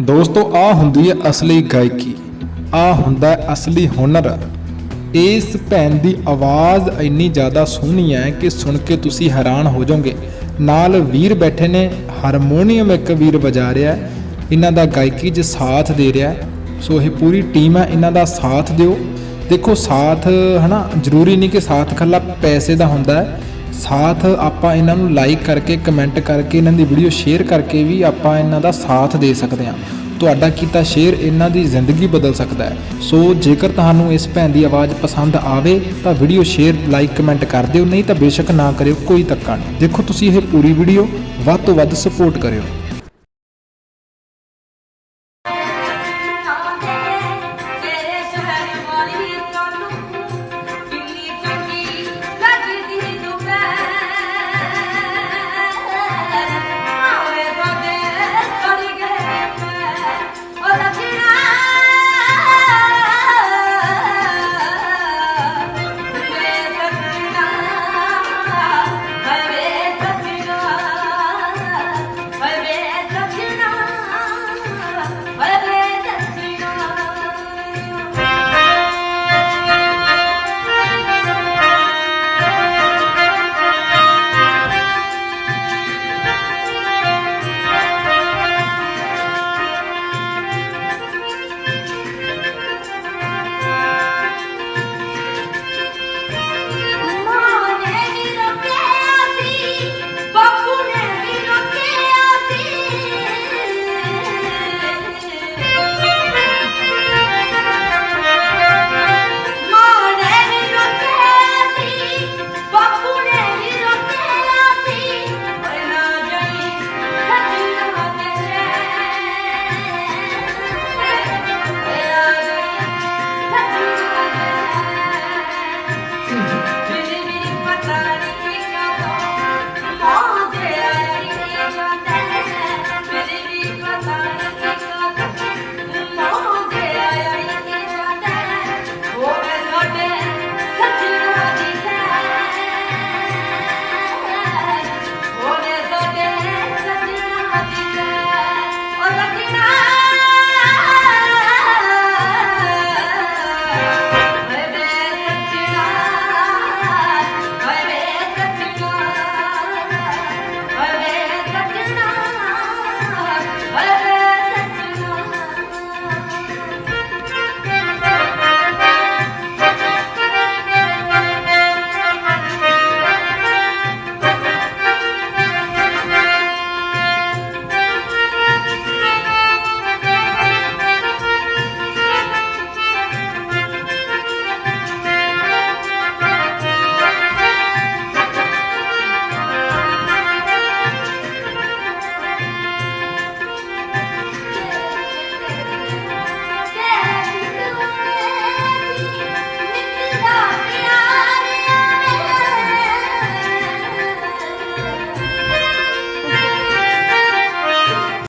ਦੋਸਤੋ ਆ ਹੁੰਦੀ ਹੈ ਅਸਲੀ ਗਾਇਕੀ। ਆ ਹੁੰਦਾ ਹੈ ਅਸਲੀ ਹੁਨਰ। ਇਸ ਭੈਣ ਦੀ ਆਵਾਜ਼ ਇੰਨੀ ਜ਼ਿਆਦਾ ਸੋਹਣੀ ਹੈ ਕਿ ਸੁਣ ਕੇ ਤੁਸੀਂ ਹੈਰਾਨ ਹੋ ਜਾਓਗੇ। ਨਾਲ ਵੀਰ ਬੈਠੇ ਨੇ, ਹਾਰਮੋਨੀਅਮ ਇੱਕ ਵੀਰ ਵਜਾ ਰਿਹਾ ਇਹਨਾਂ ਦਾ ਗਾਇਕੀ 'ਚ ਸਾਥ ਦੇ ਰਿਹਾ ਸੋ ਇਹ ਪੂਰੀ ਟੀਮ ਹੈ, ਇਹਨਾਂ ਦਾ ਸਾਥ ਦਿਓ। ਦੇਖੋ, ਸਾਥ, ਹਨਾ, ਜ਼ਰੂਰੀ ਨਹੀਂ ਕਿ ਸਾਥ ਖੱਲਾ ਪੈਸੇ ਦਾ ਹੁੰਦਾ ਹੈ। ਸਾਥ ਆਪਾਂ ਇਹਨਾਂ ਨੂੰ ਲਾਈਕ ਕਰਕੇ ਕਮੈਂਟ ਕਰਕੇ, ਇਹਨਾਂ ਦੀ ਵੀਡੀਓ ਸ਼ੇਅਰ ਕਰਕੇ ਵੀ ਆਪਾਂ ਇਹਨਾਂ ਦਾ ਸਾਥ ਦੇ ਸਕਦੇ ਹਾਂ। ਤੁਹਾਡਾ ਕੀਤਾ ਸ਼ੇਅਰ ਇਹਨਾਂ ਦੀ ਜ਼ਿੰਦਗੀ ਬਦਲ ਸਕਦਾ ਹੈ। ਸੋ ਜੇਕਰ ਤੁਹਾਨੂੰ ਇਸ ਭੈਣ ਦੀ ਆਵਾਜ਼ ਪਸੰਦ ਆਵੇ, ਤਾਂ ਵੀਡੀਓ ਸ਼ੇਅਰ ਲਾਈਕ ਕਮੈਂਟ ਕਰ ਦਿਓ। ਨਹੀਂ ਤਾਂ ਬੇਸ਼ੱਕ ਨਾ ਕਰਿਓ, ਕੋਈ ਤੱਕਾ ਨਹੀਂ। ਦੇਖੋ ਤੁਸੀਂ ਇਹ ਪੂਰੀ ਵੀਡੀਓ ਵੱਧ ਤੋਂ ਵੱਧ ਸਪੋਰਟ ਕਰਿਓ।